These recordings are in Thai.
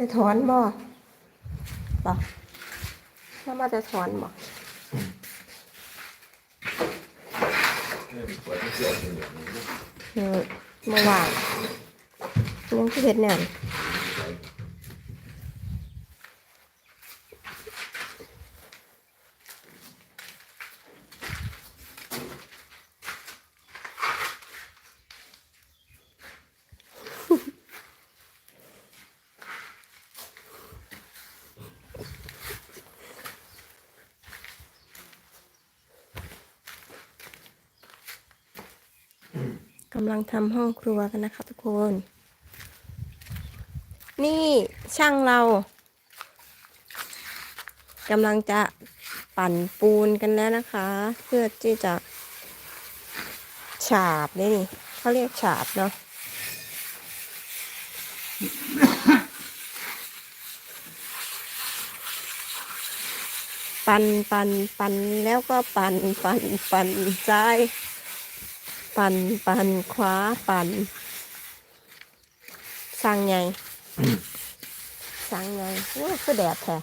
ไปถอนบ่บ่ถ้ามาจะถอนบ่เปิดไม่เกี่ยวกันเลยเออเมื่อวานยังคือเฮ็ดแนว กำลังทำห้องครัวกันนะคะทุกคน นี่ช่างเรากำลังจะปั่นปูนกันแล้วนะคะ เพื่อที่จะ ฉาบนี่นี่เขาเรียกฉาบเนาะปั่นปั่นปั่นแล้วก็ปั่นปั่นปั่นซ้าย ปั่นปั่นขวาปั่นสั่งไงสั่งไงโอ้คือแดดแท้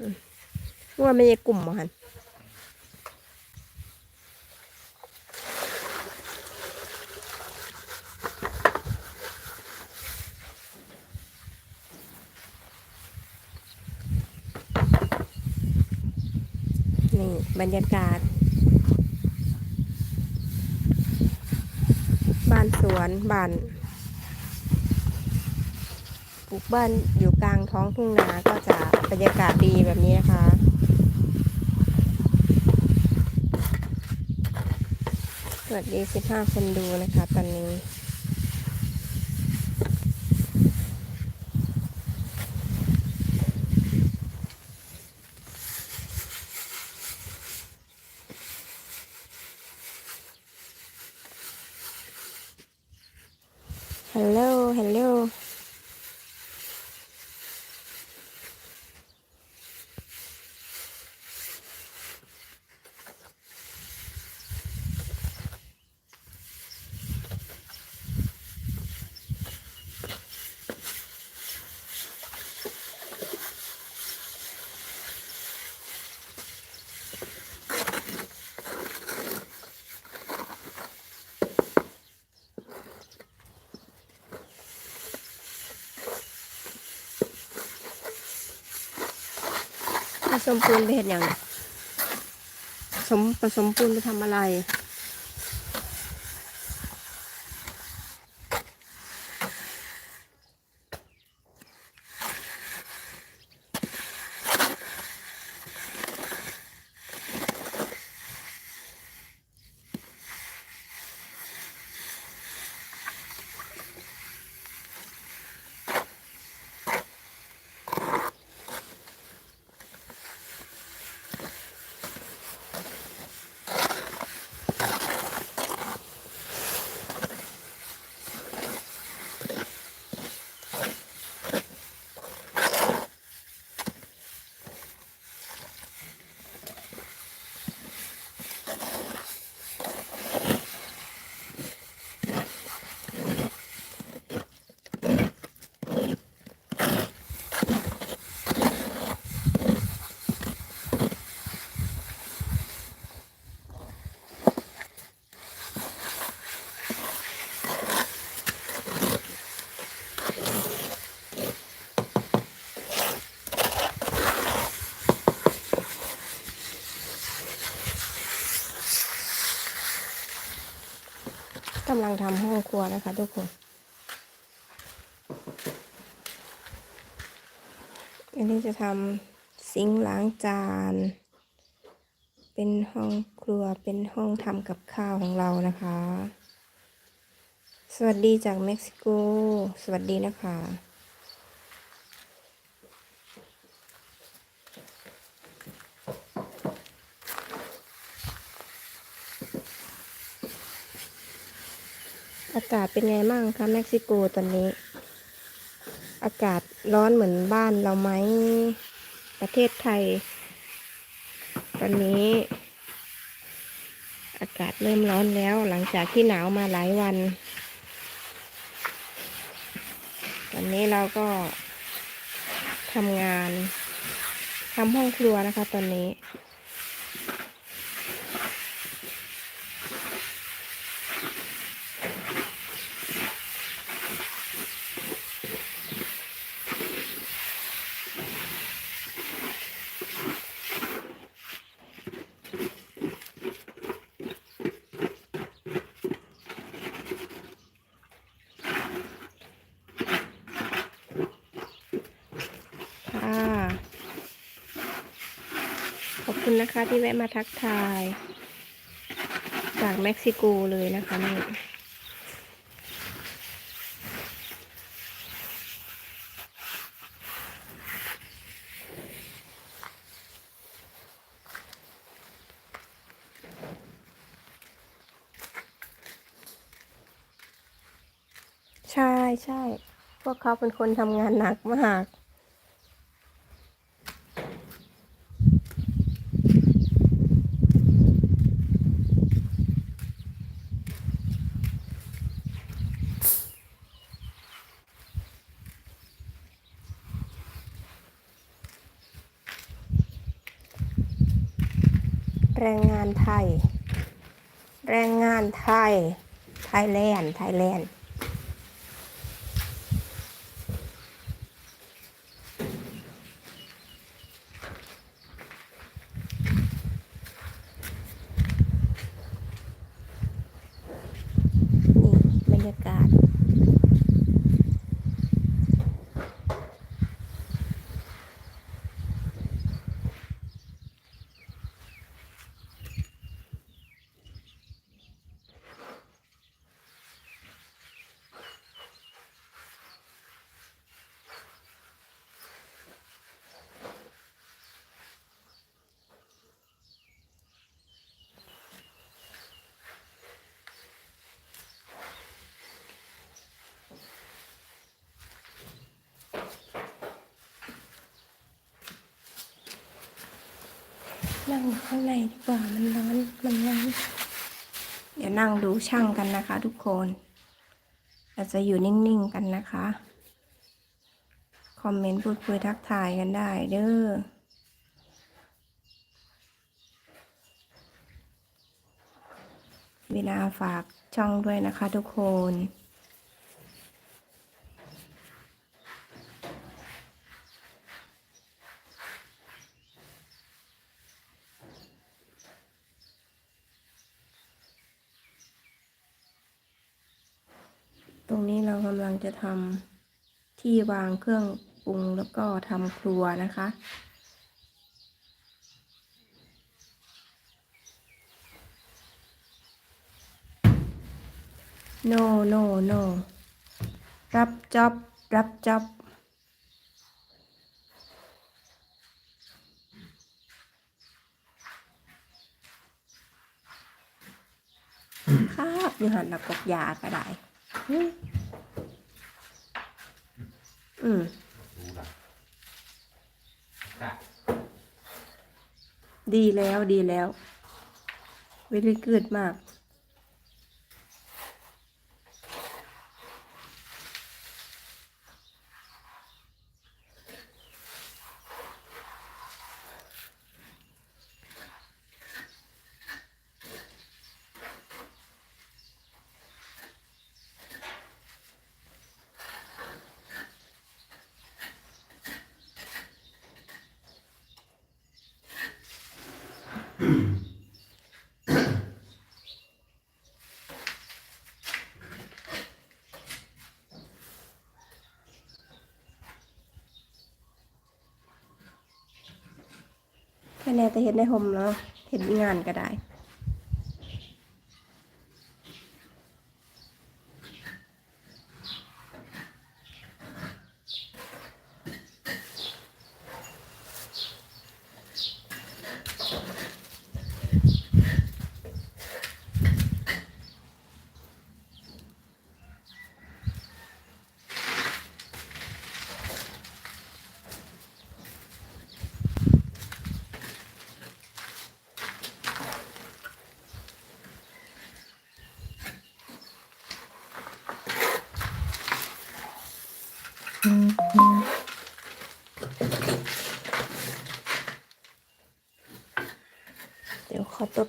อืมว่าไม่ใช่กลุ่มมั้งนี่ บรรยากาศ บ้านสวนบ้านปลูกบ้านอยู่กลางท้องทุ่งนาก็จะบรรยากาศดีแบบนี้นะคะสวัสดี 15 คนดูนะคะ ตอนนี้ ฮัล สมปูนไปเห็นอย่างผสมผสมปูนไปทำอะไรำลังทำห้องครัวนะคะ ทุกคน อันนี้จะทำซิงค์ล้างจาน เป็นห้องครัว เป็นห้องทำกับข้าวของเรานะคะ สวัสดีจากเม็กซิโก สวัสดีนะคะ อากาศเป็นไงบ้างคะเม็กซิโกตอนนี้ อากาศร้อนเหมือนบ้านเราไหมประเทศไทย ตอนนี้ อากาศเริ่มร้อนแล้ว หลังจากที่หนาวมาหลายวันวันนี้เราก็ทำงานทำห้องครัวนะคะ ตอนนี้ นะคะที่แวะมาทักทาย จากเม็กซิโกเลยนะคะนี่ใช่ใช่พวกเขาเป็นคนทำงานหนักมาก ไทย แรงงานไทย ไทยแลนด์ ไทยแลนด์ นี่บรรยากาศ นั่งข้างในดีกว่ามันร้อนมันร้อนเดี๋ยวนั่งดูช่างกันนะคะ ทุกคนเราจะอยู่นิ่งๆกันนะคะ คอมเมนต์พูดคุยทักทายกันได้เด้อเวินาฝากช่องด้วยนะคะทุกคน รงนี้เรากำลังจะทำที่วางเครื่องปรุงแล้วก็ทำครัวนะคะ no no no รับจ็อบ รับจ็อบครับอยู่หันหลักกอกยาก็ได้ อืมอืมรู้ละค่ะดีแล้วดีแล้ววิล y เกิดมาก แค่แน่แต่เห็นในห่มแล้วเห็นงานก็ได้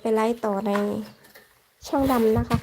ไปไล่ต่อในช่องดำนะคะ